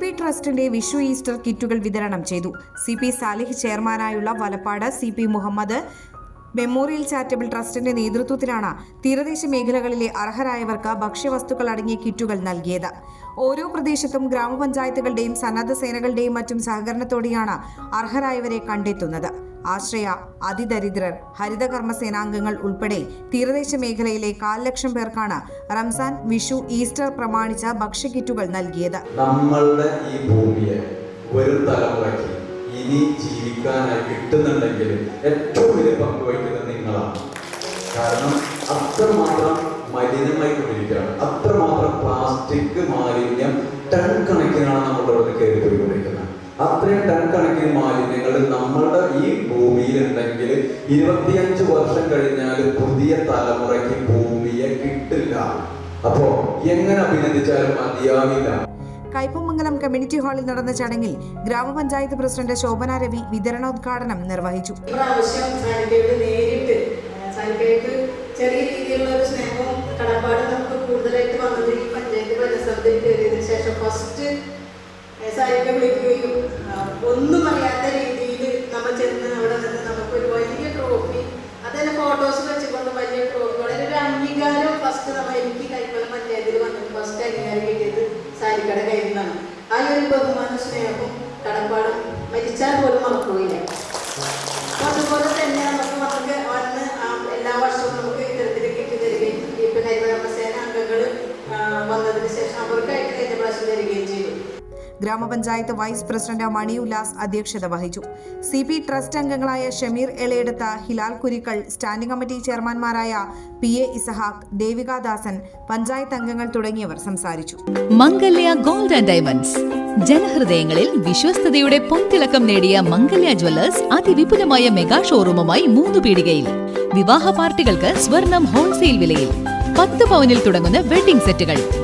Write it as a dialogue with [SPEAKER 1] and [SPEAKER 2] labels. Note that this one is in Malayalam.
[SPEAKER 1] പി ട്രസ്റ്റിന്റെ വിഷു ഈസ്റ്റർ കിറ്റുകൾ വിതരണം ചെയ്തു. C P Salih ചെയർമാനായുള്ള Valappad C P Muhammad memorial charitable ട്രസ്റ്റിന്റെ നേതൃത്വത്തിലാണ് തീരദേശ മേഖലകളിലെ അർഹരായവർക്ക് ഭക്ഷ്യവസ്തുക്കൾ അടങ്ങിയ കിറ്റുകൾ നൽകിയത്. ഓരോ പ്രദേശത്തും ഗ്രാമപഞ്ചായത്തുകളുടെയും സന്നദ്ധ സേനകളുടെയും മറ്റും സഹകരണത്തോടെയാണ് അർഹരായവരെ കണ്ടെത്തുന്നത്. ആശ്രയ അതിദരിദ്രർ ഹരിതകർമ്മ സേനാംഗങ്ങൾ ഉൾപ്പെടെ തീരദേശ മേഖലയിലെ കാൽ ലക്ഷം പേർക്കാണ് റംസാൻ വിഷു ഈസ്റ്റർ പ്രമാണിച്ച ഭക്ഷ്യക്കിറ്റുകൾ നൽകിയത്.
[SPEAKER 2] നമ്മളുടെ ഈ ഭൂമിയെ ഒരു തലമുറയ്ക്ക് ഇനി ജീവിക്കാനായി കിട്ടുന്നുണ്ടെങ്കിൽ ഏറ്റവും വലിയ പങ്ക് വഹിക്കുന്നത് നിങ്ങളാണ്. കാരണം അത്രമാത്രം മലിനമായി കൊണ്ടിരിക്കുകയാണ് അത്രമാത്രം പ്ലാസ്റ്റിക് മാലിന്യം ടൺ കണക്കിനാണ് നമ്മളുടെ കയറി അത്രയും ടൺ കണക്കിന് മാലിന്യങ്ങൾ നമ്മളുടെ ഈ ഭൂമിയിൽ ഉണ്ടെങ്കിൽ ഇരുപത്തിയഞ്ച് വർഷം കഴിഞ്ഞാൽ പുതിയ തലമുറയ്ക്ക് ഭൂമിയെ കിട്ടില്ല. അപ്പോ എങ്ങനെ അഭിനന്ദിച്ചാലും മതിയാവില്ല.
[SPEAKER 1] കയ്പമംഗലം കമ്മ്യൂണിറ്റി ഹാളിൽ നടന്ന ചടങ്ങിൽ ഗ്രാമപഞ്ചായത്ത് പ്രസിഡന്റ് ശോഭന രവി വിതരണോദ്ഘാടനം നിർവഹിച്ചു.
[SPEAKER 3] ഇപ്രാവശ്യം നേരിട്ട് ചെറിയ രീതിയിലുള്ള ഒരു സ്നേഹവും കടപ്പാടും നമുക്ക് കൂടുതലായിട്ട് വന്നത് ഈ പഞ്ചായത്ത് ഭരണസമിതിയിൽ കയറിയതിനു ശേഷം ഫസ്റ്റ് സാരിക്ക വിളിക്കുകയും ഒന്നും അറിയാത്ത രീതിയിൽ നമ്മൾ ചെന്ന് അവിടെ നിന്ന് നമുക്ക് ഒരു വലിയ ട്രോഫി അതന്നെ ഫോട്ടോസ് വെച്ചുകൊണ്ട് വലിയ ട്രോഫി വളരെ ഒരു അംഗീകാരം ഫസ്റ്റ് നമ്മൾ എനിക്ക് കൈപ്പലം പഞ്ചായത്തിൽ വന്നിട്ട് ഫസ്റ്റ് അംഗീകാരം കിട്ടിയത് സാരിക്കട കയ്യിൽ നിന്നാണ്. ആ ഒരു ബഹുമാന സ്നേഹവും കടപ്പാടും മരിച്ചാൽ പോലും മറക്കുകയില്ല
[SPEAKER 1] ഗ്രാമപഞ്ചായത്ത് വൈസ് പ്രസിഡന്റ് മണി ഉല്ലാസ് അധ്യക്ഷത വഹിച്ചു. സി പി ട്രസ്റ്റ് അംഗങ്ങളായ ഷമീർ എളയെടുത്ത ഹിലാൽ കുരിക്കൾ സ്റ്റാൻഡിംഗ് കമ്മിറ്റി ചെയർമാൻമാരായ പി എ ഇസഹാക്ക് ദേവികാദാസൻ പഞ്ചായത്ത് അംഗങ്ങൾ തുടങ്ങിയവർ സംസാരിച്ചു.
[SPEAKER 4] Mangalya gold and diamonds. ജനഹൃദയങ്ങളിൽ വിശ്വസ്തയുടെ പൊൻതിളക്കം നേടിയ മംഗല്യ ജ്വല്ലേഴ്സ് അതിവിപുലമായ മെഗാ ഷോറൂമുമായി മൂന്ന് പീടികയിൽ. വിവാഹ പാർട്ടികൾക്ക് സ്വർണം ഹോൾസെയിൽ വിലയിൽ. പത്ത് പവനിൽ തുടങ്ങുന്ന വെഡിംഗ് സെറ്റുകൾ.